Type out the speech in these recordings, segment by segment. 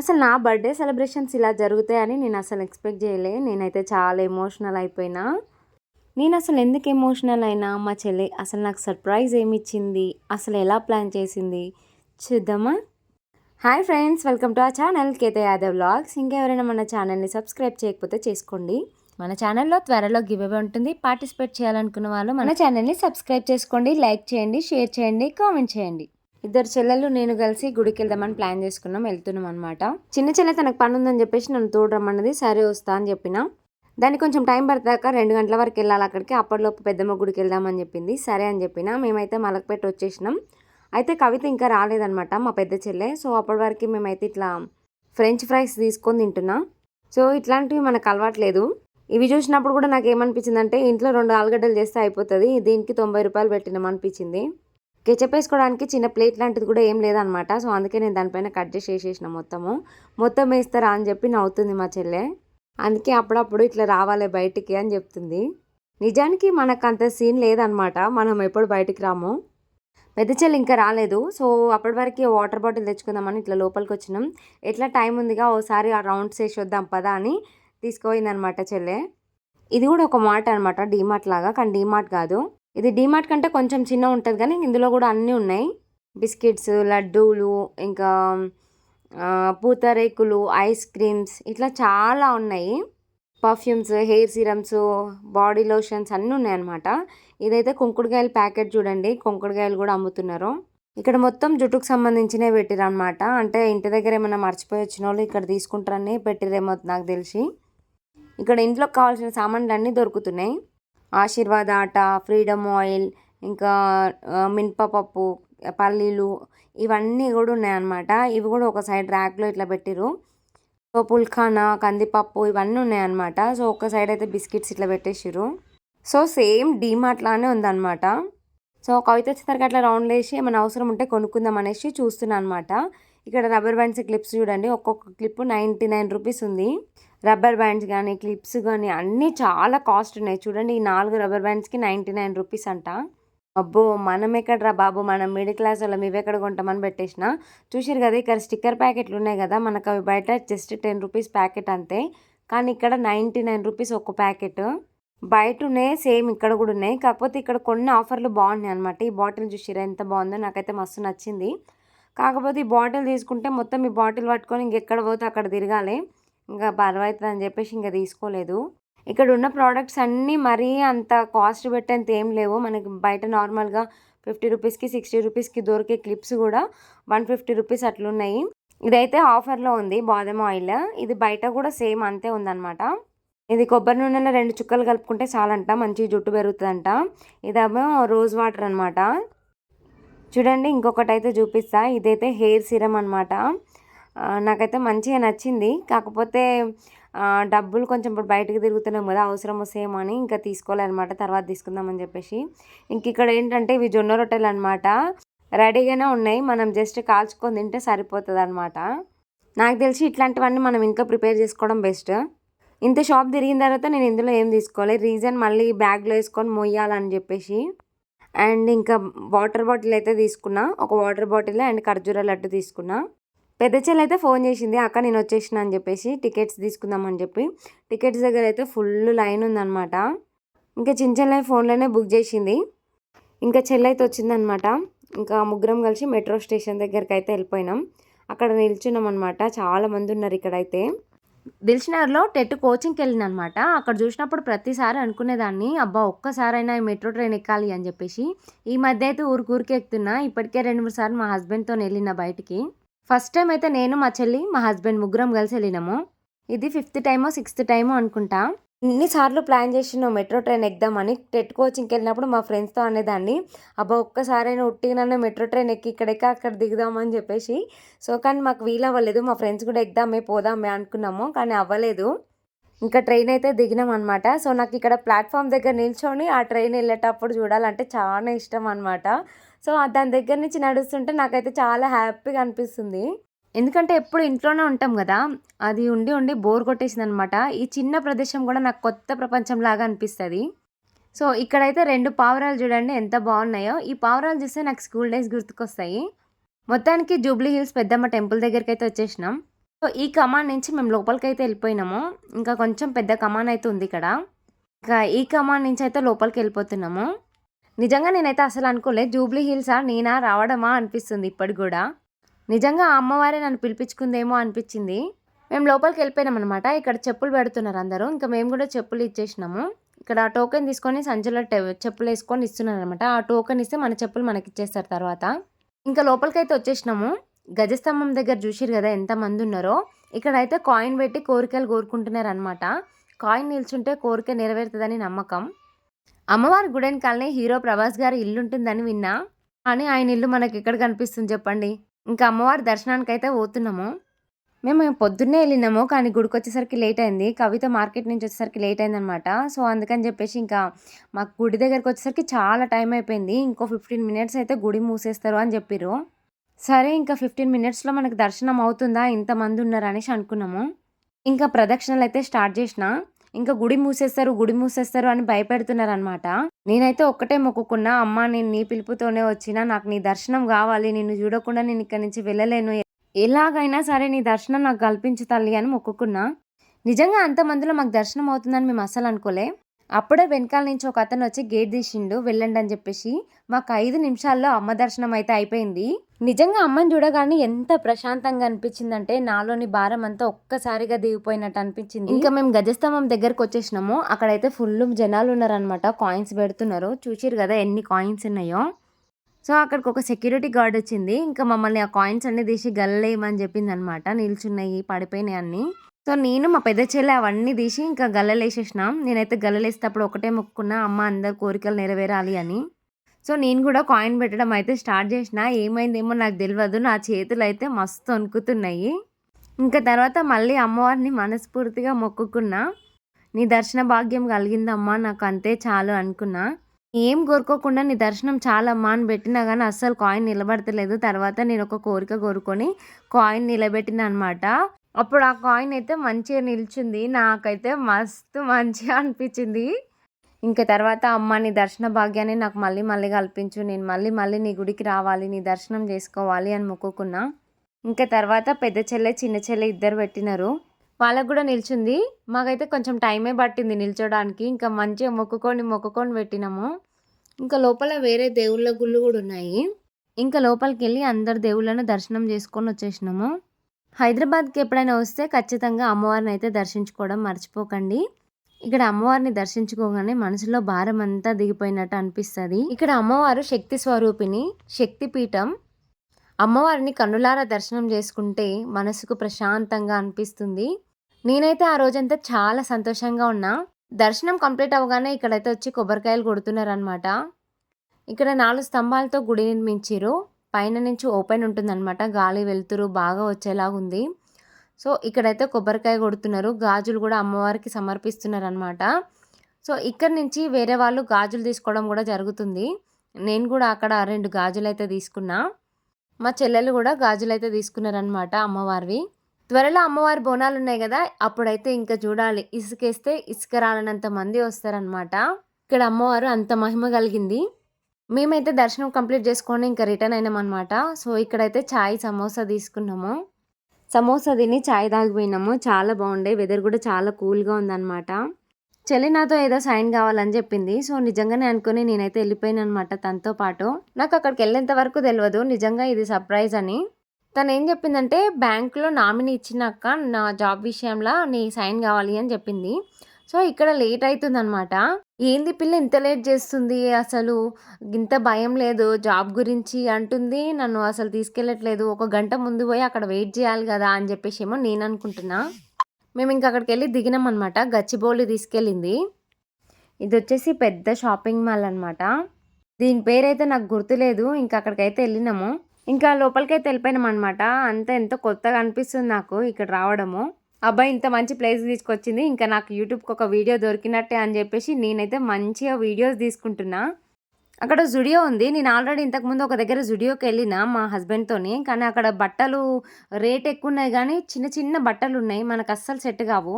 అసలు నా birthday celebrations ఇలా జరుగుతాయని నేను అసలు ఎక్స్పెక్ట్ చేయలే. నేనైతే చాలా ఎమోషనల్ అయిపోయినా. నేను అసలు ఎందుకు ఎమోషనల్ అయినా? మా చెల్లి అసలు నాకు సర్ప్రైజ్ ఏమి ఇచ్చింది అసలు ఎలా ప్లాన్ చేసింది? చూద్దామా? హాయ్ ఫ్రెండ్స్ వెల్కమ్ టు ఆ ఛానల్ కేతే యాదవ్ వ్లాగ్స్. ఇంకెవరైనా మన ఛానల్ని సబ్స్క్రైబ్ చేయకపోతే చేసుకోండి. మన ఛానల్లో త్వరలో గివ్ అవే ఉంటుంది. పార్టిసిపేట్ చేయాలనుకున్న వాళ్ళు మన ఛానల్ని సబ్స్క్రైబ్ చేసుకోండి లైక్ చేయండి షేర్ చేయండి కామెంట్ చేయండి. ఇద్దరు చెల్లెలు నేను కలిసి గుడికి వెళ్దామని ప్లాన్ చేసుకున్నాం వెళ్తున్నాం అనమాట చిన్న చెల్లె తనకు పని ఉందని చెప్పేసి నన్ను తోడరమ్మన్నది సరే వస్తా అని చెప్పిన. దానికి కొంచెం టైం పడతాక రెండు గంటల వరకు వెళ్ళాలి అక్కడికి అప్పటిలోపు పెద్దమ్మ గుడికి వెళ్దామని చెప్పింది సరే అని చెప్పిన. మేమైతే మలకపేట వచ్చేసినాం. అయితే కవిత ఇంకా రాలేదనమాట మా పెద్ద చెల్లె. సో అప్పటి వరకు మేమైతే ఇట్లా ఫ్రెంచ్ ఫ్రైస్ తీసుకొని తింటున్నాం. సో ఇట్లాంటివి మనకు అలవాట్లేదు. ఇవి చూసినప్పుడు కూడా నాకు ఏమనిపించింది అంటే ఇంట్లో రెండు ఆలుగడ్డలు చేస్తే అయిపోతుంది దీనికి తొంభై రూపాయలు పెట్టినాం అనిపించింది. కెచప్ వేసుకోవడానికి చిన్న ప్లేట్ లాంటిది కూడా ఏం లేదనమాట సో అందుకే నేను దానిపైన కట్ చేసి వేసేసిన మొత్తము. మొత్తం వేస్తారా అని చెప్పి నవ్వుతుంది మా చెల్లె. అందుకే అప్పుడప్పుడు ఇట్లా రావాలి బయటికి అని చెప్తుంది. నిజానికి మనకు అంత సీన్ లేదనమాట మనం ఎప్పుడు బయటికి రాము. పెద్ద చెల్లి ఇంకా రాలేదు. సో అప్పటి వరకు వాటర్ బాటిల్ తెచ్చుకుందామని ఇట్లా లోపలికి వచ్చినాం. ఎట్లా టైం ఉందిగా ఓసారి ఆ రౌండ్స్ వేసి వద్దాం పదా అని తీసుకుపోయిందనమాట చెల్లె. ఇది కూడా ఒక మాట అనమాట డీమార్ట్ లాగా. కానీ డీమార్ట్ కాదు. ఇది డీమార్ట్ కంటే కొంచెం చిన్న ఉంటుంది కానీ ఇందులో కూడా అన్నీ ఉన్నాయి. బిస్కెట్స్ లడ్డూలు ఇంకా పూతరేకులు ఐస్ క్రీమ్స్ ఇట్లా చాలా ఉన్నాయి. Perfumes hair serums body lotions అన్నీ ఉన్నాయన్నమాట. ఇదైతే కుంకుడుకాయల ప్యాకెట్ చూడండి. కుంకుడుకాయలు కూడా అమ్ముతున్నారు. ఇక్కడ మొత్తం జుట్టుకు సంబంధించినవి పెట్టిరనమాట అంటే ఇంటి దగ్గర ఏమైనా మర్చిపోయి వచ్చిన వాళ్ళు ఇక్కడ తీసుకుంటారని పెట్టిరేమో నాకు తెలిసి. ఇక్కడ ఇంట్లోకి కావాల్సిన సామాన్లు అన్నీ దొరుకుతున్నాయి. ఆశీర్వాద్ ఆట ఫ్రీడమ్ ఆయిల్ ఇంకా మినపప్పు పల్లీలు ఇవన్నీ కూడా ఉన్నాయన్నమాట. ఇవి కూడా ఒక సైడ్ ర్యాక్లో ఇట్లా పెట్టిరు సో పుల్ఖానా కందిపప్పు ఇవన్నీ ఉన్నాయన్నమాట. సో ఒక సైడ్ అయితే బిస్కెట్స్ ఇట్లా పెట్టేసిరు సో సేమ్ డీమార్ట్ లానే ఉందన్నమాట. సో కవిత వచ్చేసరికి అట్లా రౌండ్ వేసి ఏమైనా అవసరం ఉంటే కొనుక్కుందాం అనేసి చూస్తున్నాను అనమాట ఇక్కడ రబ్బర్ బ్యాండ్స్ క్లిప్స్ చూడండి. ఒక్కొక్క క్లిప్ నైంటీ నైన్ రూపీస్ ఉంది. రబ్బర్ బ్యాండ్స్ కానీ క్లిప్స్ కానీ అన్నీ చాలా కాస్ట్ ఉన్నాయి. చూడండి ఈ నాలుగు రబ్బర్ బ్యాండ్స్కి నైంటీ నైన్ రూపీస్ అంట. అబ్బో మనం ఎక్కడరా బాబు? మనం మిడిల్ క్లాస్ వాళ్ళం. ఇవి ఎక్కడ కొంటామని పెట్టేసిన. చూసారు కదా ఇక్కడ స్టిక్కర్ ప్యాకెట్లు ఉన్నాయి కదా. మనకు అవి బయట జస్ట్ టెన్ రూపీస్ ప్యాకెట్ అంతే. కానీ ఇక్కడ నైంటీ నైన్ రూపీస్ ఒక ప్యాకెట్. బయట ఉన్నాయి సేమ్ ఇక్కడ కూడా ఉన్నాయి. కాకపోతే ఇక్కడ కొన్ని ఆఫర్లు బాగున్నాయి అనమాట ఈ బాటిల్ చూసారా ఎంత బాగుందో నాకైతే మస్తు నచ్చింది. కాకపోతే ఈ బాటిల్ తీసుకుంటే మొత్తం ఈ బాటిల్ పట్టుకొని ఇంకెక్కడ పోతే అక్కడ తిరగాలి. ఇంకా పర్వాలేదు అని చెప్పేసి ఇంకా తీసుకోలేదు. ఇక్కడ ఉన్న ప్రోడక్ట్స్ అన్నీ మరీ అంత కాస్ట్ పెట్టేంత ఏం లేవు. మనకి బయట నార్మల్గా ఫిఫ్టీ రూపీస్కి సిక్స్టీ రూపీస్కి దొరికే క్లిప్స్ కూడా వన్ ఫిఫ్టీ రూపీస్ అట్లున్నాయి. ఇదైతే ఆఫర్లో ఉంది బాదం ఆయిల్ ఇది బయట కూడా సేమ్ అంతే ఉందన్నమాట. ఇది కొబ్బరి నూనెలో రెండు చుక్కలు కలుపుకుంటే చాలంట మంచి జుట్టు పెరుగుతుందంట. ఇదేమో రోజ్ వాటర్ అనమాట చూడండి ఇంకొకటి అయితే చూపిస్తా. ఇదైతే హెయిర్ సిరమ్ అనమాట నాకైతే మంచిగా నచ్చింది. కాకపోతే డబ్బులు కొంచెం ఇప్పుడు బయటకు తిరుగుతున్నాం కదా అవసరం వస్తేమో అని ఇంకా తీసుకోవాలన్నమాట తర్వాత తీసుకుందామని చెప్పేసి. ఇంక ఇక్కడ ఏంటంటే ఇవి జొన్న రొట్టెలు అనమాట రెడీగానే ఉన్నాయి మనం జస్ట్ కాల్చుకొని తింటే సరిపోతుంది అనమాట నాకు తెలిసి ఇట్లాంటివన్నీ మనం ఇంకా ప్రిపేర్ చేసుకోవడం బెస్ట్. ఇంత షాప్ తిరిగిన తర్వాత నేను ఇందులో ఏం తీసుకోవాలి రీజన్ మళ్ళీ బ్యాగ్లో వేసుకొని మొయ్యాలని చెప్పేసి. అండ్ ఇంకా వాటర్ బాటిల్ అయితే తీసుకున్నా ఒక వాటర్ బాటిల్ అండ్ ఖర్జూర లడ్డు తీసుకున్నా. పెద్ద చెల్లి అయితే ఫోన్ చేసింది అక్క నేను వచ్చేసిన అని చెప్పేసి టికెట్స్ తీసుకుందామని చెప్పి. టికెట్స్ దగ్గర అయితే ఫుల్ లైన్ ఉందన్నమాట. ఇంకా చిన్న చెల్లె ఫోన్లోనే బుక్ చేసింది. ఇంకా చెల్లి అయితే వచ్చిందనమాట ఇంకా ముగ్గురం కలిసి మెట్రో స్టేషన్ దగ్గరికి అయితే వెళ్ళిపోయినాం. అక్కడ నిల్చున్నాం అనమాట చాలా మంది ఉన్నారు ఇక్కడైతే. దిల్షనగర్లో టెట్ కోచింగ్కి వెళ్ళిన అనమాట అక్కడ చూసినప్పుడు ప్రతిసారి అనుకునేదాన్ని అబ్బా ఒక్కసారైనా ఈ మెట్రో ట్రైన్ ఎక్కాలి అని చెప్పేసి. ఈ మధ్య అయితే ఊరికి ఎక్కుతున్నా. ఇప్పటికే రెండు మూడు సార్లు మా హస్బెండ్తో వెళ్ళిన బయటికి. ఫస్ట్ టైం అయితే నేను మా చెల్లి మా హస్బెండ్ ముగ్గురం కలిసి వెళ్ళినాము. ఇది ఫిఫ్త్ టైమో సిక్స్త్ టైమో అనుకుంటా. ఇన్నిసార్లు ప్లాన్ చేసిన మెట్రో ట్రైన్ ఎక్దామని టెట్ కోచింగ్కి వెళ్ళినప్పుడు మా ఫ్రెండ్స్తో అనేదాన్ని. అబ్బా ఒక్కసారైనా ఉట్టిగానే మెట్రో ట్రైన్ ఎక్కి ఇక్కడెక్క అక్కడ దిగుదామని చెప్పేసి. సో కానీ మాకు వీలు అవ్వలేదు మా ఫ్రెండ్స్ కూడా ఎక్దామే పోదామే అనుకున్నాము కానీ అవ్వలేదు. ఇంకా ట్రైన్ అయితే దిగినాం అనమాట సో నాకు ఇక్కడ ప్లాట్ఫామ్ దగ్గర నిల్చొని ఆ ట్రైన్ వెళ్ళేటప్పుడు చూడాలంటే చాలా ఇష్టం అనమాట సో దాని దగ్గర నుంచి నడుస్తుంటే నాకైతే చాలా హ్యాపీగా అనిపిస్తుంది. ఎందుకంటే ఎప్పుడు ఇంట్లోనే ఉంటాం కదా అది ఉండి ఉండి బోర్ కొట్టేసింది అనమాట ఈ చిన్న ప్రదేశం కూడా నాకు కొత్త ప్రపంచం లాగా అనిపిస్తుంది. సో ఇక్కడైతే రెండు పావురాలు చూడండి ఎంత బాగున్నాయో. ఈ పావురాలు చూస్తే నాకు స్కూల్ డేస్ గుర్తుకొస్తాయి. మొత్తానికి జూబ్లీ హిల్స్ పెద్దమ్మ టెంపుల్ దగ్గరికి అయితే వచ్చేసినాం. సో ఈ కమాన్ నుంచి మేము లోపలికి అయితే వెళ్ళిపోయినాము. ఇంకా కొంచెం పెద్ద కమాన్ అయితే ఉంది ఇక్కడ. ఇంకా ఈ కమాన్ నుంచి అయితే లోపలికి వెళ్ళిపోతున్నాము. నిజంగా నేనైతే అసలు అనుకోలే. జూబ్లీ హిల్సా? నేనా? రావడమా? అనిపిస్తుంది ఇప్పటికి కూడా. నిజంగా ఆ అమ్మవారే నన్ను పిలిపించుకుందేమో అనిపించింది. మేము లోపలికి వెళ్ళిపోయినాం అనమాట ఇక్కడ చెప్పులు పెడుతున్నారు అందరూ. ఇంకా మేము కూడా చెప్పులు ఇచ్చేసినాము. ఇక్కడ టోకెన్ తీసుకొని సంచులో టె- చెప్పులు వేసుకొని ఇస్తున్నారు అనమాట ఆ టోకెన్ ఇస్తే మన చెప్పులు మనకి ఇచ్చేస్తారు తర్వాత. ఇంకా లోపలికైతే వచ్చేసినాము. గజస్తంభం దగ్గర చూసిరు కదా ఎంతమంది ఉన్నారో. ఇక్కడైతే కాయిన్ పెట్టి కోరికలు కోరుకుంటున్నారు అనమాట కాయిన్ నిల్చుంటే కోరిక నెరవేరుతుందని నమ్మకం. అమ్మవారి గుడెనకాలనే హీరో ప్రభాస్ గారి ఇల్లు ఉంటుందని విన్నా. కానీ ఆయన ఇల్లు మనకి ఎక్కడ కనిపిస్తుంది చెప్పండి? ఇంకా అమ్మవారి దర్శనానికి అయితే పోతున్నాము. మేము పొద్దున్నే వెళ్ళినాము కానీ గుడికి వచ్చేసరికి లేట్ అయింది. కవిత మార్కెట్ నుంచి వచ్చేసరికి లేట్ అయిందనమాట. సో అందుకని చెప్పేసి ఇంకా మాకు గుడి దగ్గరికి వచ్చేసరికి చాలా టైం అయిపోయింది. ఇంకో ఫిఫ్టీన్ మినిట్స్ అయితే గుడి మూసేస్తారు అని చెప్పిర్రు. సరే ఇంకా ఫిఫ్టీన్ మినిట్స్లో మనకు దర్శనం అవుతుందా? ఇంతమంది ఉన్నారు అనేసి అనుకున్నాము. ఇంకా ప్రదక్షిణలు అయితే స్టార్ట్ చేసిన. ఇంకా గుడి మూసేస్తారు గుడి మూసేస్తారు అని భయపెడుతున్నారు అనమాట నేనైతే ఒక్కటే మొక్కుకున్నా అమ్మ నేను నీ పిలుపుతోనే వచ్చినా నాకు నీ దర్శనం కావాలి నిన్ను చూడకుండా నేను ఇక్కడి నుంచి వెళ్ళలేను. ఎలాగైనా సరే నీ దర్శనం నాకు కల్పించు తల్లి అని మొక్కుకున్నా. నిజంగా అంతమందిలో మాకు దర్శనం అవుతుందని మేము అసలు అనుకోలే. అప్పుడే వెనకాల నుంచి ఒక అతను వచ్చి గేట్ తీసిండు వెళ్ళండి అని చెప్పేసి. మాకు ఐదు నిమిషాల్లో అమ్మ దర్శనం అయితే అయిపోయింది. నిజంగా అమ్మని చూడగానే ఎంత ప్రశాంతంగా అనిపించిందంటే నాలోని భారం అంతా ఒక్కసారిగా దిగిపోయినట్టు అనిపించింది. ఇంకా మేము గజస్తంభం దగ్గరకు వచ్చేసినాము. అక్కడైతే ఫుల్ జనాలు ఉన్నారనమాట కాయిన్స్ పెడుతున్నారు. చూసిరు కదా ఎన్ని కాయిన్స్ ఉన్నాయో. సో అక్కడికి ఒక సెక్యూరిటీ గార్డ్ వచ్చింది. ఇంకా మమ్మల్ని ఆ కాయిన్స్ అన్ని తీసి గల్లేయమని చెప్పింది అనమాట నిల్చున్నాయి పడిపోయినాయి అన్ని. సో నేను మా పెద్ద చెల్లె అవన్నీ తీసి ఇంకా గల్లలేసేసినాం. నేనైతే గల్లలేసేటప్పుడు ఒకటే మొక్కుకున్నా అమ్మ అందరి కోరికలు నెరవేరాలి అని. సో నేను కూడా కాయిన్ పెట్టడం అయితే స్టార్ట్ చేసిన. ఏమైందేమో నాకు తెలియదు నా చేతులు అయితే మస్తు వణుకుతున్నాయి. ఇంకా తర్వాత మళ్ళీ అమ్మవారిని మనస్ఫూర్తిగా మొక్కుకున్నా. నీ దర్శన భాగ్యం కలిగిందమ్మా నాకు అంతే చాలు అనుకున్నా. ఏం కోరుకోకుండా నీ దర్శనం చాలమ్మా అని పెట్టినా కానీ అస్సలు కాయిన్ నిలబడతలేదు. తర్వాత నేను ఒక కోరిక కోరుకొని కాయిన్ నిలబెట్టిన అనమాట అప్పుడు ఆ కాయిన్ అయితే మంచిగా నిలిచింది. నాకైతే మస్తు మంచిగా అనిపించింది. ఇంకా తర్వాత అమ్మ నీ దర్శన భాగ్యాన్ని నాకు మళ్ళీ మళ్ళీ కల్పించు. నేను మళ్ళీ మళ్ళీ నీ గుడికి రావాలి నీ దర్శనం చేసుకోవాలి అని మొక్కుకున్నా. ఇంకా తర్వాత పెద్ద చెల్లె చిన్న చెల్లె ఇద్దరు పెట్టినారు. వాళ్ళకు కూడా నిల్చుంది. మాకైతే కొంచెం టైమే పట్టింది నిల్చోడానికి. ఇంకా మంచిగా మొక్కుకొని మొక్కుకొని పెట్టినాము. ఇంకా లోపల వేరే దేవుళ్ళ గుళ్ళు కూడా ఉన్నాయి. ఇంకా లోపలికి వెళ్ళి అందరు దేవుళ్ళను దర్శనం చేసుకొని వచ్చేసినాము. హైదరాబాద్కి ఎప్పుడైనా వస్తే ఖచ్చితంగా అమ్మవారిని అయితే దర్శించుకోవడం మర్చిపోకండి. ఇక్కడ అమ్మవారిని దర్శించుకోగానే మనసులో భారం అంతా దిగిపోయినట్టు అనిపిస్తుంది. ఇక్కడ అమ్మవారు శక్తి స్వరూపిణి శక్తిపీఠం అమ్మవారిని కన్నులారా దర్శనం చేసుకుంటే మనసుకు ప్రశాంతంగా అనిపిస్తుంది. నేనైతే ఆ రోజంతా చాలా సంతోషంగా ఉన్నా. దర్శనం కంప్లీట్ అవ్వగానే ఇక్కడైతే వచ్చి కొబ్బరికాయలు కొడుతున్నారనమాట ఇక్కడ నాలుగు స్తంభాలతో గుడి నిర్మించారు పైన నుంచి ఓపెన్ ఉంటుందన్నమాట. గాలి వెలుతురు బాగా వచ్చేలాగా ఉంది. సో ఇక్కడైతే కొబ్బరికాయ కొడుతున్నారు. గాజులు కూడా అమ్మవారికి సమర్పిస్తున్నారు అనమాట సో ఇక్కడ నుంచి వేరే వాళ్ళు గాజులు తీసుకోవడం కూడా జరుగుతుంది. నేను కూడా అక్కడ రెండు గాజులు అయితే తీసుకున్నా. మా చెల్లెలు కూడా గాజులు అయితే తీసుకున్నారనమాట అమ్మవారివి. త్వరలో అమ్మవారి బోనాలు ఉన్నాయి కదా అప్పుడైతే ఇంకా చూడాలి. ఇసుకేస్తే ఇసుక రాలనంత మంది వస్తారనమాట ఇక్కడ అమ్మవారు అంత మహిమ కలిగింది. మేమైతే దర్శనం కంప్లీట్ చేసుకొని ఇంకా రిటర్న్ అయినామన్నమాట. సో ఇక్కడైతే చాయ్ సమోసా తీసుకున్నాము. సమోసా తిని చాయ్ తాగిపోయినాము. చాలా బాగుండే. వెదర్ కూడా చాలా కూల్గా ఉందన్నమాట. చెల్లి నాతో ఏదో సైన్ కావాలని చెప్పింది. సో నిజంగానే అనుకుని నేనైతే వెళ్ళిపోయాను అనమాట తనతో పాటు. నాకు అక్కడికి వెళ్ళేంత వరకు తెలియదు నిజంగా ఇది సర్ప్రైజ్ అని. తను ఏం చెప్పిందంటే బ్యాంకులో నామినీ ఇచ్చినాక నా జాబ్ విషయంలో నీ సైన్ కావాలి అని చెప్పింది. సో ఇక్కడ లేట్ అవుతుందన్నమాట ఏంది పిల్ల ఇంత లేట్ చేస్తుంది? అసలు ఇంత భయం లేదు. జాబ్ గురించి అంటుంది. నన్ను అసలు తీసుకెళ్ళట్లేదు. ఒక గంట ముందు పోయి అక్కడ వెయిట్ చేయాలి కదా అని చెప్పేసి ఏమో నేను అనుకుంటున్నా. మేము ఇంక అక్కడికి వెళ్ళి దిగినాం అనమాట గచ్చిబౌలి తీసుకెళ్ళింది. ఇది వచ్చేసి పెద్ద షాపింగ్ మాల్ అనమాట దీని పేరైతే నాకు గుర్తులేదు. ఇంకా అక్కడికైతే వెళ్ళినాము. ఇంకా లోపలికైతే వెళ్ళిపోయినాం అనమాట అంత ఎంతో కొత్తగా అనిపిస్తుంది నాకు ఇక్కడ రావడము. అబ్బాయి ఇంత మంచి ప్లేస్ తీసుకొచ్చింది. ఇంకా నాకు యూట్యూబ్కి ఒక వీడియో దొరికినట్టే అని చెప్పేసి నేనైతే మంచిగా వీడియోస్ తీసుకుంటున్నా. అక్కడ జుడియో ఉంది. నేను ఆల్రెడీ ఇంతకుముందు ఒక దగ్గర జుడియోకి వెళ్ళిన మా హస్బెండ్తోని కానీ అక్కడ బట్టలు రేట్ ఎక్కువ ఉన్నాయి కానీ చిన్న చిన్న బట్టలు ఉన్నాయి. మనకు అస్సలు సెట్ కావు.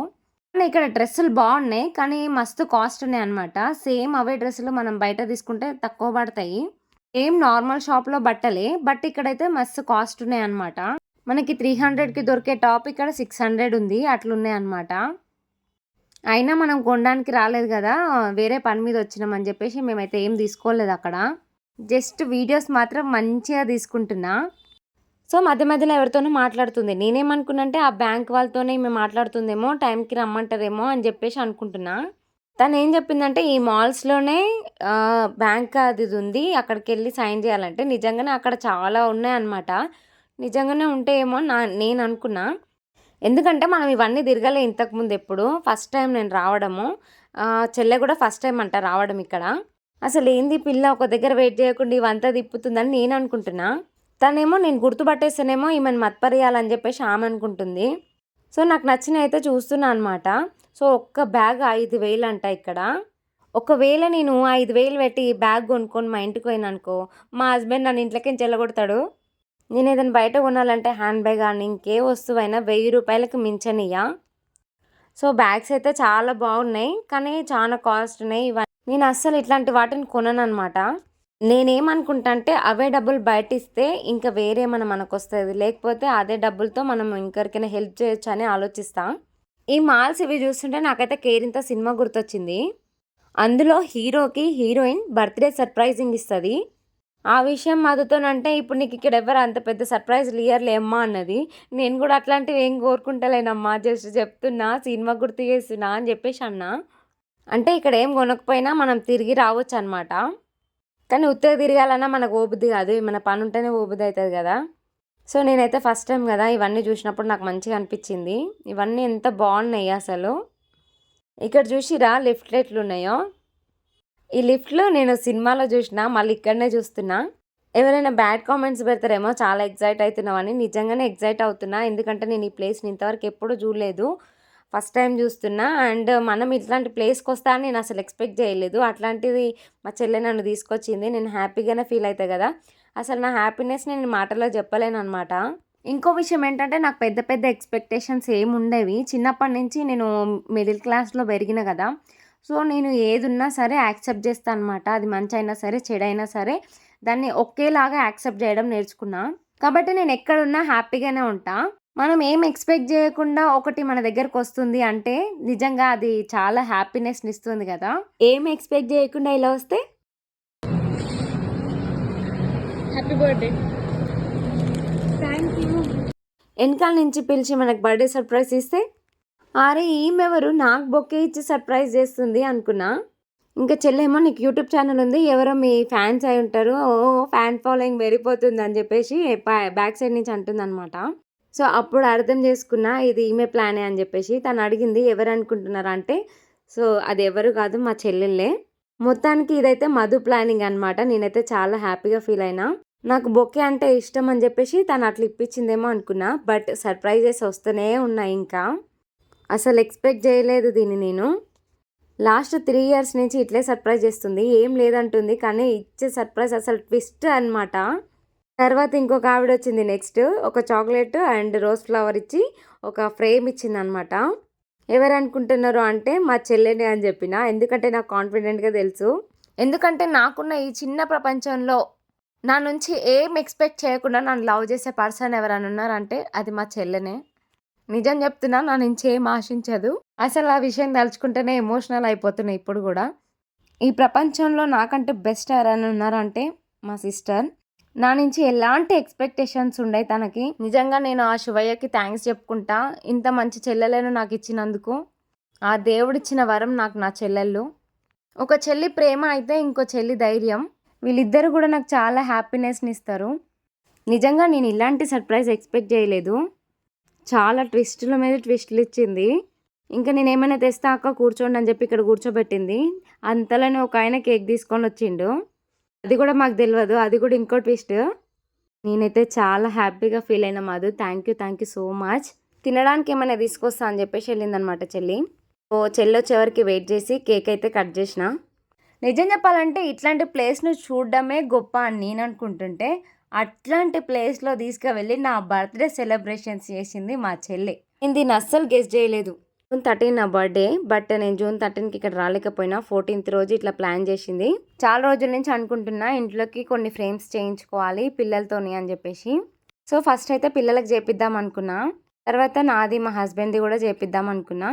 కానీ ఇక్కడ డ్రెస్సులు బాగున్నాయి. కానీ మస్తు కాస్ట్ ఉన్నాయి అనమాట సేమ్ అవే డ్రెస్సులు మనం బయట తీసుకుంటే తక్కువ పడతాయి. సేమ్ నార్మల్ షాప్లో బట్టలే. బట్ ఇక్కడైతే మస్తు కాస్ట్ ఉన్నాయి అనమాట మనకి త్రీ హండ్రెడ్కి దొరికే టాప్ ఇక్కడ సిక్స్ హండ్రెడ్ ఉంది అట్లున్నాయి అనమాట అయినా మనం కొనడానికి రాలేదు కదా వేరే పని మీద వచ్చినామని చెప్పేసి మేమైతే ఏం తీసుకోలేదు అక్కడ. జస్ట్ వీడియోస్ మాత్రం మంచిగా తీసుకుంటున్నా. సో మధ్య మధ్యలో ఎవరితోనో మాట్లాడుతుంది. నేనేమనుకున్నంటే ఆ బ్యాంక్ వాళ్ళతోనే మేము మాట్లాడుతుందేమో టైంకి రమ్మంటారేమో అని చెప్పేసి అనుకుంటున్నా. తను ఏం చెప్పిందంటే ఈ మాల్స్లోనే బ్యాంక్ అది ఇది ఉంది అక్కడికి వెళ్ళి సైన్ చేయాలంటే. నిజంగానే అక్కడ చాలా ఉన్నాయన్నమాట నిజంగానే ఉంటాయేమో నా నేను అనుకున్నా. ఎందుకంటే మనం ఇవన్నీ తిరగలే ఇంతకుముందు ఎప్పుడు. ఫస్ట్ టైం నేను రావడము. చెల్లె కూడా ఫస్ట్ టైం అంట రావడం ఇక్కడ. అసలు ఏంది పిల్ల ఒక దగ్గర వెయిట్ చేయకుండా ఇవంతా తిప్పుతుందని నేను అనుకుంటున్నా. తనేమో నేను గుర్తుపట్టేస్తేనేమో ఈమెను మత్పరియాలని చెప్పేసి ఆమె అనుకుంటుంది. సో నాకు నచ్చిన అయితే చూస్తున్నా అనమాట సో ఒక్క బ్యాగ్ ఐదు వేలు అంట ఇక్కడ. ఒకవేళ నేను ఐదు వేలు పెట్టి బ్యాగ్ కొనుక్కొని మా ఇంటికి పోయినా అనుకో మా హస్బెండ్ నన్ను ఇంట్లోకి చెల్లగొడతాడు. నేను ఏదైనా బయట కొనాలంటే హ్యాండ్ బ్యాగ్ కానీ ఇంకే వస్తువైనా వెయ్యి రూపాయలకు మించనియా సో బ్యాగ్స్ అయితే చాలా బాగున్నాయి. కానీ చాలా కాస్ట్ ఉన్నాయి. ఇవన్నీ నేను అస్సలు ఇట్లాంటి వాటిని కొనను అనమాట నేనేమనుకుంటా అంటే అవే డబ్బులు బయట ఇస్తే ఇంకా వేరేమైనా మనకు వస్తుంది లేకపోతే అదే డబ్బులతో మనం ఇంకెవరికైనా హెల్ప్ చేయొచ్చు అని ఆలోచిస్తా. ఈ మాల్స్ ఇవి చూస్తుంటే నాకైతే కేరింత సినిమా గుర్తొచ్చింది. అందులో హీరోకి హీరోయిన్ బర్త్డే సర్ప్రైజింగ్ ఇస్తుంది. ఆ విషయం మధుతోనంటే ఇప్పుడు నీకు ఇక్కడ ఎవరు అంత పెద్ద సర్ప్రైజ్ లేమ్మా అన్నది. నేను కూడా అట్లాంటివి ఏం కోరుకుంటలేనమ్మా జస్ట్ చెప్తున్నా సినిమా గుర్తు చేస్తున్నా అని చెప్పేసి అన్నా. అంటే ఇక్కడ ఏం కొనకపోయినా మనం తిరిగి రావచ్చు అనమాట కానీ ఉత్తగా తిరగాలన్నా మనకు ఓబుద్ది కాదు మన పని ఉంటేనే ఓబుద్ది అవుతుంది కదా. సో నేనైతే ఫస్ట్ టైం కదా ఇవన్నీ చూసినప్పుడు నాకు మంచిగా అనిపించింది. ఇవన్నీ ఎంత బాగున్నాయి అసలు. ఇక్కడ చూసిరా లిఫ్ట్లు ఉన్నాయో? ఈ లిఫ్ట్లో నేను సినిమాలో చూసిన మళ్ళీ ఇక్కడనే చూస్తున్నా. ఎవరైనా బ్యాడ్ కామెంట్స్ పెడతారేమో చాలా ఎగ్జైట్ అవుతున్నామని నిజంగానే ఎగ్జైట్ అవుతున్నా. ఎందుకంటే నేను ఈ ప్లేస్ని ఇంతవరకు ఎప్పుడూ చూడలేదు. ఫస్ట్ టైం చూస్తున్నా. అండ్ మనం ఇట్లాంటి ప్లేస్కి వస్తా అని నేను అసలు ఎక్స్పెక్ట్ చేయలేదు. అట్లాంటిది మా చెల్లె నన్ను తీసుకొచ్చింది. నేను హ్యాపీగానే ఫీల్ అవుతాయి కదా. అసలు నా హ్యాపీనెస్ నేను మాటలో చెప్పలేను అనమాట ఇంకో విషయం ఏంటంటే నాకు పెద్ద పెద్ద ఎక్స్పెక్టేషన్స్ ఏమి ఉండేవి చిన్నప్పటి నుంచి నేను మిడిల్ క్లాస్లో పెరిగిన కదా. సో నేను ఏది ఉన్నా సరే యాక్సెప్ట్ చేస్తాను అనమాట అది మంచి అయినా సరే చెడైనా సరే దాన్ని ఒకేలాగా యాక్సెప్ట్ చేయడం నేర్చుకున్నా. కాబట్టి నేను ఎక్కడున్నా హ్యాపీగానే ఉంటా. మనం ఏం ఎక్స్పెక్ట్ చేయకుండా ఒకటి మన దగ్గరకు వస్తుంది అంటే నిజంగా అది చాలా హ్యాపీనెస్ని ఇస్తుంది కదా. ఏం ఎక్స్పెక్ట్ చేయకుండా ఇలా వస్తే? Happy birthday. థ్యాంక్ యూ వెనకాల నుంచి పిలిచి మనకు బర్త్డే సర్ప్రైజ్ ఇస్తే? అరే ఈమెవరు? నాకు బొక్కే ఇచ్చి సర్ప్రైజ్ చేస్తుంది అనుకున్నా. ఇంకా చెల్లేమో నీకు యూట్యూబ్ ఛానల్ ఉంది ఎవరో మీ ఫ్యాన్స్ అయి ఉంటారు. ఓ ఫ్యాన్ ఫాలోయింగ్ పెరిగిపోతుంది అని చెప్పేసి బ్యాక్ సైడ్ నుంచి అంటుంది అనమాట సో అప్పుడు అర్థం చేసుకున్నా ఇది ఈమె ప్లానే అని చెప్పేసి తను అడిగింది ఎవరు అనుకుంటున్నారా అంటే సో అది ఎవరు కాదు మా చెల్లెళ్ళే. మొత్తానికి ఇదైతే మధు ప్లానింగ్ అనమాట నేనైతే చాలా హ్యాపీగా ఫీల్ అయినా. నాకు బొకే అంటే ఇష్టం అని చెప్పేసి తను అట్లా ఇప్పించిందేమో అనుకున్నా బట్ సర్ప్రైజెస్ వస్తూనే ఉన్నాయి ఇంకా. అసలు ఎక్స్పెక్ట్ చేయలేదు దీన్ని నేను. లాస్ట్ త్రీ ఇయర్స్ నుంచి ఇట్లే సర్ప్రైజ్ చేస్తుంది. ఏం లేదంటుంది కానీ ఇచ్చే సర్ప్రైజ్ అసలు ట్విస్ట్ అనమాట తర్వాత ఇంకొక ఆవిడ వచ్చింది నెక్స్ట్ ఒక చాక్లెట్ అండ్ రోజ్ ఫ్లవర్ ఇచ్చి ఒక ఫ్రేమ్ ఇచ్చింది అనమాట ఎవరు అనుకుంటున్నారు అంటే మా చెల్లెని అని చెప్పిన. ఎందుకంటే నాకు కాన్ఫిడెంట్గా తెలుసు. ఎందుకంటే నాకున్న ఈ చిన్న ప్రపంచంలో నా నుంచి ఏం ఎక్స్పెక్ట్ చేయకుండా నన్ను లవ్ చేసే పర్సన్ ఎవరైనా ఉన్నారంటే అది మా చెల్లెనే. నిజం చెప్తున్నా నా నుంచి ఏం ఆశించదు. అసలు ఆ విషయం తలుచుకుంటేనే ఎమోషనల్ అయిపోతున్నాయి ఇప్పుడు కూడా. ఈ ప్రపంచంలో నాకంటే బెస్ట్ ఎవరైనా ఉన్నారంటే మా సిస్టర్ నా నుంచి ఎలాంటి ఎక్స్పెక్టేషన్స్ ఉండే తనకి? నిజంగా నేను ఆ శివయ్యకి థ్యాంక్స్ చెప్పుకుంటా. ఇంత మంచి చెల్లెలను నాకు ఇచ్చినందుకు. ఆ దేవుడిచ్చిన వరం నాకు నా చెల్లెళ్ళు. ఒక చెల్లి ప్రేమ అయితే ఇంకో చెల్లి ధైర్యం. వీళ్ళిద్దరు కూడా నాకు చాలా హ్యాపీనెస్ని ఇస్తారు. నిజంగా నేను ఇలాంటి సర్ప్రైజ్ ఎక్స్పెక్ట్ చేయలేదు. చాలా ట్విస్టుల మీద ట్విస్టులు ఇచ్చింది. ఇంకా నేను ఏమైనా తెస్తా అక్క కూర్చోండి అని చెప్పి ఇక్కడ కూర్చోబెట్టింది. అంతలోనే ఒక ఆయన కేక్ తీసుకొని వచ్చిండు. అది కూడా మాకు తెలియదు అది కూడా ఇంకో ట్విస్ట్. నేనైతే చాలా హ్యాపీగా ఫీల్ అయిన Madhu. Thank you thank you so much. తినడానికి ఏమైనా తీసుకొస్తా అని చెప్పేసి వెళ్ళిందనమాట చెల్లి. ఓ చెల్లి వచ్చేవరికి వెయిట్ చేసి కేక్ అయితే కట్ చేసిన. నిజం చెప్పాలంటే ఇట్లాంటి ప్లేస్ను చూడడమే గొప్ప అని నేను అనుకుంటుంటే అట్లాంటి ప్లేస్లో తీసుకువెళ్ళి నా బర్త్డే సెలబ్రేషన్స్ చేసింది మా చెల్లి. నేను దీన్ని అస్సలు గెస్ట్ చేయలేదు. జూన్ థర్టీన్ నా బర్త్డే బట్ నేను జూన్ థర్టీన్కి ఇక్కడ రాలేకపోయినా ఫోర్టీన్త్ రోజు ఇట్లా ప్లాన్ చేసింది. చాలా రోజుల నుంచి అనుకుంటున్నా ఇంట్లోకి కొన్ని ఫ్రేమ్స్ చేయించుకోవాలి పిల్లలతోని అని చెప్పేసి. సో ఫస్ట్ అయితే పిల్లలకి చేపిద్దాం అనుకున్నా. తర్వాత నాది మా హస్బెండ్ది కూడా చేపిద్దాం అనుకున్నా.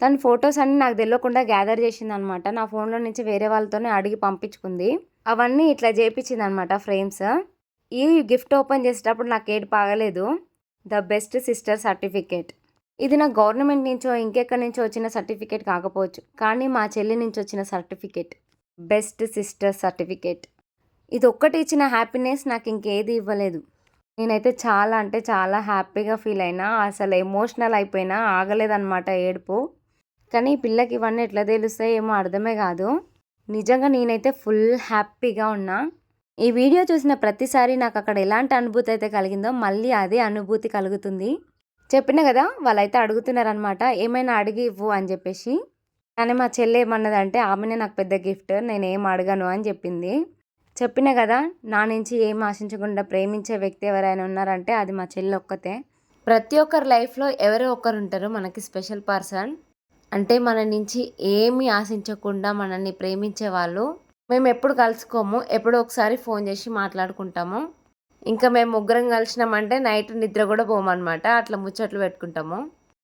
తన ఫొటోస్ అన్ని నాకు తెలియకుండా గ్యాదర్ చేసింది అనమాట నా ఫోన్లో నుంచి వేరే వాళ్ళతోనే అడిగి పంపించుకుంది. అవన్నీ ఇట్లా చేపించింది అనమాట ఫ్రేమ్స్. ఈ గిఫ్ట్ ఓపెన్ చేసేటప్పుడు నాకు ఏడు పాగలేదు. The best sister certificate. ఇది నా గవర్నమెంట్ నుంచో ఇంకెక్కడి నుంచో వచ్చిన సర్టిఫికేట్ కాకపోవచ్చు. కానీ మా చెల్లి నుంచి వచ్చిన సర్టిఫికేట్. Best sister certificate. ఇది ఒక్కటి ఇచ్చిన హ్యాపీనెస్ నాకు ఇంకేది ఇవ్వలేదు. నేనైతే చాలా అంటే చాలా హ్యాపీగా ఫీల్ అయినా అసలు ఎమోషనల్ అయిపోయినా ఆగలేదన్నమాట ఏడుపు. కానీ ఈ పిల్లకి ఇవన్నీ ఎట్లా తెలుస్తాయి ఏమో అర్థమే కాదు. నిజంగా నేనైతే ఫుల్ హ్యాపీగా ఉన్నా. ఈ వీడియో చూసిన ప్రతిసారి నాకు అక్కడ ఎలాంటి అనుభూతి అయితే కలిగిందో మళ్ళీ అదే అనుభూతి కలుగుతుంది. చెప్పిన కదా వాళ్ళైతే అడుగుతున్నారనమాట ఏమైనా అడిగి ఇవ్వు అని చెప్పేసి. కానీ మా చెల్లి ఏమన్నదంటే ఆమెనే నాకు పెద్ద గిఫ్ట్ నేను ఏం అడగను అని చెప్పింది. చెప్పిన కదా నా నుంచి ఏం ఆశించకుండా ప్రేమించే వ్యక్తి ఎవరైనా ఉన్నారంటే అది మా చెల్లి ఒక్కతే. ప్రతి ఒక్కరి లైఫ్లో ఎవరో ఒకరు ఉంటారు మనకి స్పెషల్ పర్సన్. అంటే మన నుంచి ఏమీ ఆశించకుండా మనల్ని ప్రేమించే వాళ్ళు. మేము ఎప్పుడు కలుసుకోము ఎప్పుడో ఒకసారి ఫోన్ చేసి మాట్లాడుకుంటాము. ఇంకా మేము ముగ్గురం కలిసినామంటే నైట్ నిద్ర కూడా పోమన్నమాట అట్లా ముచ్చట్లు పెట్టుకుంటాము.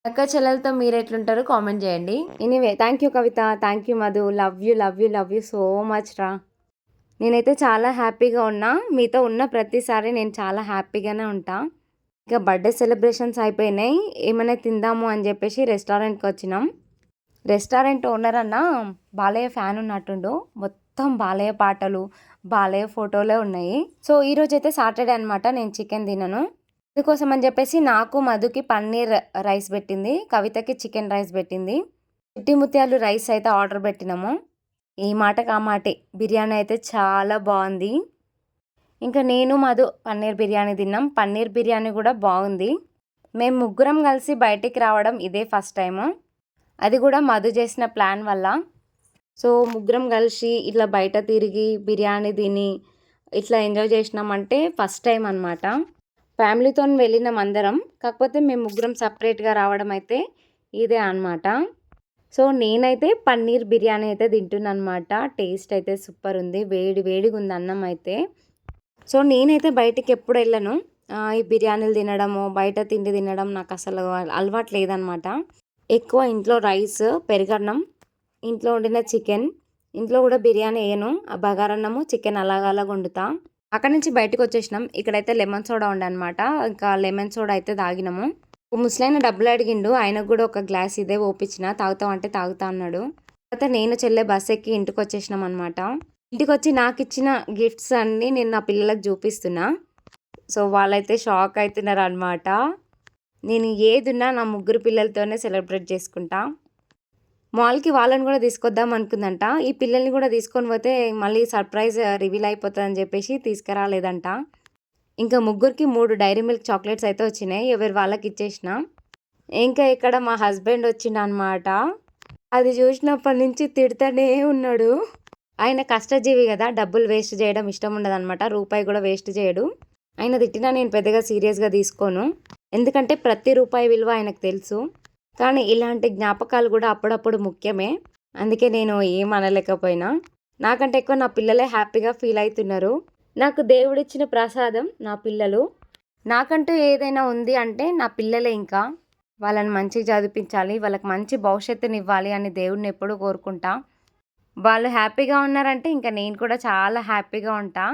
అక్క చెల్లెలతో మీరు ఎట్లుంటారు కామెంట్ చేయండి. Anyway thank you Kavitha thank you Madhu love you love you love you so much రా. నేనైతే చాలా హ్యాపీగా ఉన్నా మీతో ఉన్న ప్రతిసారి నేను చాలా హ్యాపీగానే ఉంటా. ఇంకా బర్త్డే సెలబ్రేషన్స్ అయిపోయినాయి ఏమైనా తిందాము అని చెప్పేసి రెస్టారెంట్కి వచ్చినాం. రెస్టారెంట్ ఓనర్ అన్న బాలయ్య ఫ్యాన్ ఉన్నట్టుండు మొత్తం మొత్తం బాలయ్య పాటలు బాలయ్య ఫోటోలే ఉన్నాయి. సో ఈరోజు అయితే సాటర్డే అనమాట నేను చికెన్ తినను. అందుకోసం అని చెప్పేసి నాకు మధుకి పన్నీర్ రైస్ పెట్టింది కవితకి చికెన్ రైస్ పెట్టింది. చిట్టి ముత్యాలు రైస్ అయితే ఆర్డర్ పెట్టినాము. ఈ మాటకు ఆ మాటే బిర్యానీ అయితే చాలా బాగుంది. ఇంకా నేను మధు పన్నీర్ బిర్యానీ తిన్నాం. పన్నీర్ బిర్యానీ కూడా బాగుంది. మేము ముగ్గురం కలిసి బయటికి రావడం ఇదే ఫస్ట్ టైము. అది కూడా మధు చేసిన ప్లాన్ వల్ల. సో ముగ్గురం కలిసి ఇట్లా బయట తిరిగి బిర్యానీ తిని ఇట్లా ఎంజాయ్ చేసినామంటే ఫస్ట్ టైం అనమాట ఫ్యామిలీతో వెళ్ళినాం అందరం. కాకపోతే మేము ముగ్గురం సపరేట్గా రావడం అయితే ఇదే అనమాట సో నేనైతే పన్నీర్ బిర్యానీ అయితే తింటున్నాను అనమాట టేస్ట్ అయితే సూపర్ ఉంది. వేడి వేడిగా ఉంది అన్నం అయితే. సో నేనైతే బయటికి ఎప్పుడు వెళ్ళను. ఈ బిర్యానీలు తినడము బయట తిండి తినడం నాకు అసలు అలవాటు లేదనమాట ఎక్కువ ఇంట్లో రైస్ పెరుగన్నం ఇంట్లో వండిన చికెన్ ఇంట్లో కూడా బిర్యానీ వేయను. ఆ బగారన్నము చికెన్ అలాగ అలాగ వండుతా. అక్కడ నుంచి బయటకు వచ్చేసినాం. ఇక్కడైతే లెమన్ సోడా ఉండనమాట ఇంకా లెమన్ సోడా అయితే తాగినాము. ఓ ముసలైన డబ్బులు అడిగిండు. ఆయనకు కూడా ఒక గ్లాస్ ఇదే ఓపించిన. తాగుతాం అంటే తాగుతా అన్నాడు. తర్వాత నేను చెల్లె బస్ ఎక్కి ఇంటికి వచ్చేసినాం అనమాట ఇంటికి వచ్చి నాకు ఇచ్చిన గిఫ్ట్స్ అన్నీ నేను నా పిల్లలకు చూపిస్తున్నా. సో వాళ్ళైతే షాక్ అవుతున్నారు అనమాట నేను ఏదున్నా నా ముగ్గురు పిల్లలతోనే సెలబ్రేట్ చేసుకుంటా. మాల్కి వాళ్ళని కూడా తీసుకొద్దాం అనుకుందంట. ఈ పిల్లల్ని కూడా తీసుకొని పోతే మళ్ళీ సర్ప్రైజ్ రివీల్ అయిపోతుందని చెప్పేసి తీసుకురాలేదంట. ఇంకా ముగ్గురికి మూడు డైరీ మిల్క్ చాక్లెట్స్ అయితే వచ్చినాయి. ఎవరి వాళ్ళకి ఇచ్చేసిన. ఇంకా ఇక్కడ మా హస్బెండ్ వచ్చిండు అనమాట అది చూసినప్పటి నుంచి తిడతానే ఉన్నాడు. ఆయన కష్టజీవి కదా. డబ్బులు వేస్ట్ చేయడం ఇష్టం ఉండదు అనమాట రూపాయి కూడా వేస్ట్ చేయడు. ఆయన తిట్టినా నేను పెద్దగా సీరియస్గా తీసుకోను. ఎందుకంటే ప్రతి రూపాయి విలువ ఆయనకు తెలుసు. కానీ ఇలాంటి జ్ఞాపకాలు కూడా అప్పుడప్పుడు ముఖ్యమే. అందుకే నేను ఏం అనలేకపోయినా. నాకంటే ఎక్కువ నా పిల్లలే హ్యాపీగా ఫీల్ అవుతున్నారు నాకు దేవుడిచ్చిన ప్రసాదం నా పిల్లలు. నాకంటూ ఏదైనా ఉంది అంటే నా పిల్లలే ఇంకా. వాళ్ళని మంచిగా చదివించాలి వాళ్ళకి మంచి భవిష్యత్తుని ఇవ్వాలి అని దేవుడిని ఎప్పుడూ కోరుకుంటా. వాళ్ళు హ్యాపీగా ఉన్నారంటే ఇంకా నేను కూడా చాలా హ్యాపీగా ఉంటా.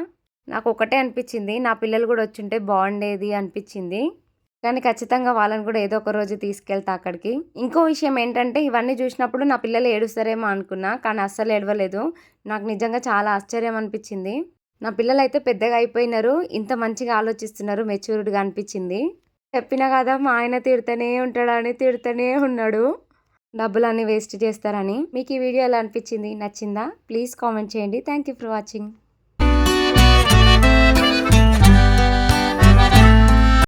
నాకు ఒకటే అనిపించింది నా పిల్లలు కూడా వచ్చుంటే బాగుండేది అనిపించింది. కానీ ఖచ్చితంగా వాళ్ళని కూడా ఏదో ఒక రోజు తీసుకెళ్తా అక్కడికి. ఇంకో విషయం ఏంటంటే ఇవన్నీ చూసినప్పుడు నా పిల్లలు ఏడుస్తారేమో అనుకున్నా కానీ అస్సలు ఏడవలేదు. నాకు నిజంగా చాలా ఆశ్చర్యం అనిపించింది. నా పిల్లలు అయితే పెద్దగా అయిపోయినారు ఇంత మంచిగా ఆలోచిస్తున్నారు మెచ్యూర్డ్గా అనిపించింది. చెప్పినా కదా మా ఆయన తిడుతూనే ఉంటాడని తిడుతూనే ఉన్నాడు. డబ్బులన్నీ వేస్ట్ చేస్తారని. మీకు ఈ వీడియో ఎలా అనిపించింది? నచ్చిందా? ప్లీజ్ కామెంట్ చేయండి. Thank you for watching.